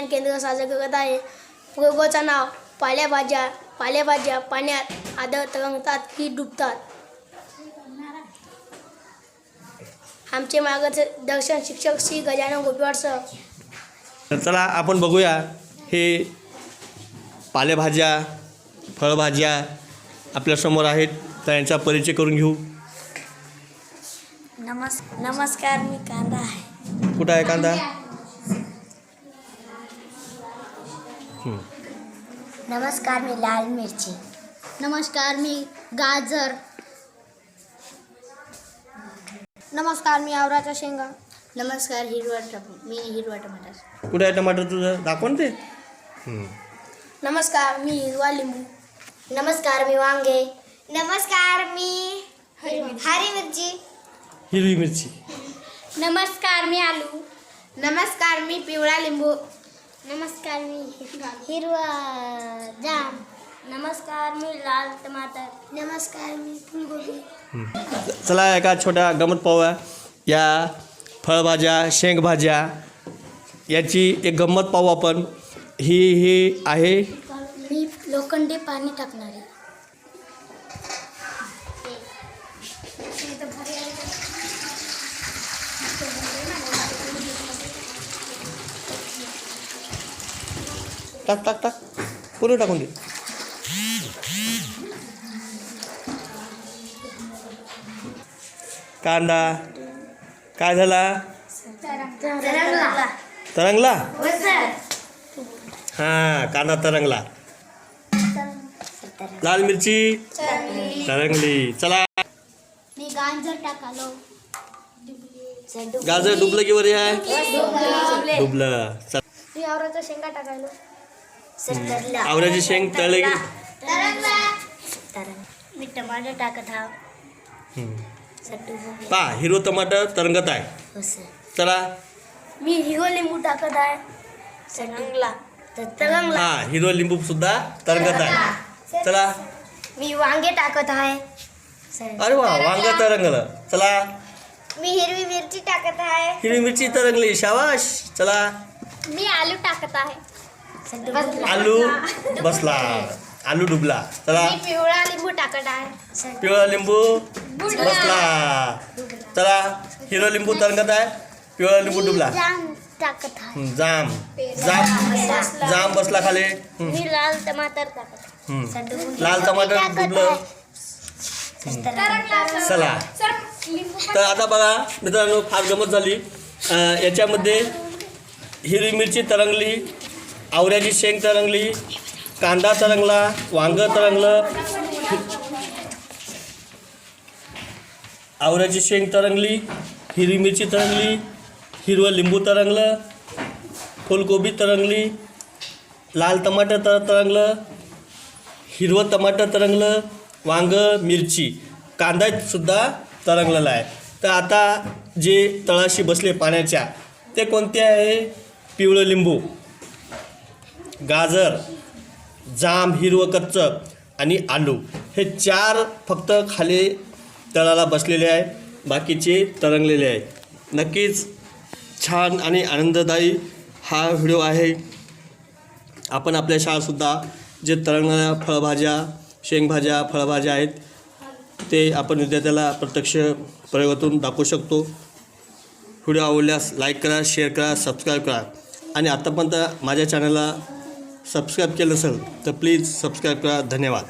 विज्ञान केंद्र साजरे करत आहे. प्रयोगाचं नाव पालेभाज्या पालेभाज्या पाण्यात आदळ तरंगतात की डुबतात. आमचे मार्गदर्शन शिक्षक श्री गजानन गोपीवाड सर. तर चला आपण बघूया. हे पालेभाज्या फळभाज्या आपल्यासमोर आहेत. तर यांचा परिचय करून घेऊ. नमस् नमस्कार मी कांदा आहे. कुठं आहे कांदा? नमस्कार मी लाल मिरची. नमस्कार मी गाजर. नमस्कार मी आवराचा शेंगा. नमस्कार हिरवा मी हिरवा टमाटर. कुठं आहे टमाटर तुझं? दाखव ना ते नमस्कार मी हिरवा लिंबू. नमस्कार मी वांगे. नमस्कार मी हरी मिरची. हिरवी मिरची. नमस्कार मी आलू. नमस्कार मी पिवळा लिंबू. नमस्कार मी हिरवा जाम. नमस्कार मी लाल टमाटर. नमस्कार मी फुलगोबी. चला एका छोट्या गमत पाहूया. या फळभाज्या शेंगभाज्या याची एक गंमत पाहू आपण. ही ही आहे? मी लोखंडी पाणी टाकणार. टाक टाक टाक. पूर्ण टाकून दे. कांदा. काय झाला? तरंगला. हां कांदा तरंगला. लाल मिरची. तरंगली. चला. गाजर डुबलं की वरी आहे? डुबलं. चला. शेंगा टाकायला. आवऱ्याची शेंग तळले की? मी टमाटर टाकत हा. पा हिरो टमाटर तरंगत आहे. हो चला. मी हिरवा लिंबू टाकत आहे. तरंगला. हा हिरो लिंबू सुद्धा तरंगत आहे. चला. मी वांगे टाकत आहे. अरे वा वांग तरंगलं. चला. मी हिरवी मिरची टाकत आहे. हिरवी मिरची तरंगली शाबाश. चला. मी आलू टाकत आहे. आलू बसला. आलू डुबला. चला. पिवळा लिंबू टाकत आहे. पिवळा लिंबू बसला. चला. हिरो लिंबू तरंगत आहे. पिवळा लिंबू डुबला. जाम जाम. जाम. जाम बसला खाली. लाल टमाटर. लाल टमाटर डुबलं. चला. तर आता बघा मित्रांनो फार गमत झाली. याच्यामध्ये हिरवी मिरची तरंगली. आवऱ्याची शेंग तरंगली कांदा तरंगला वांग तरंगलं. आवऱ्याची शेंग तरंगली हिरवी मिरची तरंगली हिरवं लिंबू तरंगलं फुलकोबी तरंगली लाल टमाटर तर तरंगलं हिरवं टमाटर तरंगलं वांग मिरची. कांदासुद्धा तरंगलेला आहे. तर आता जे तळाशी बसले पाण्याच्या ते कोणते आहे? पिवळं लिंबू. गाजर जाम हिरवं कच्चं आणि आलू. हे चार फक्त खाली तळाला बसलेले आहे. बाकीचे तरंगलेले आहेत. नक्कीच छान आणि आनंददायी हा व्हिडिओ आहे. आपण आपल्या शाळासुद्धा जे तरंगणाऱ्या फळभाज्या शेंगभाज्या फळभाज्या आहेत ते आपण विद्यार्थ्याला प्रत्यक्ष प्रयोगातून दाखवू शकतो. व्हिडिओ आवडल्यास लाईक करा शेअर करा सबस्क्राईब करा. आणि आतापर्यंत माझ्या चॅनलला सबस्क्राईब केलं नसेल तर प्लीज सबस्क्राईब करा. धन्यवाद.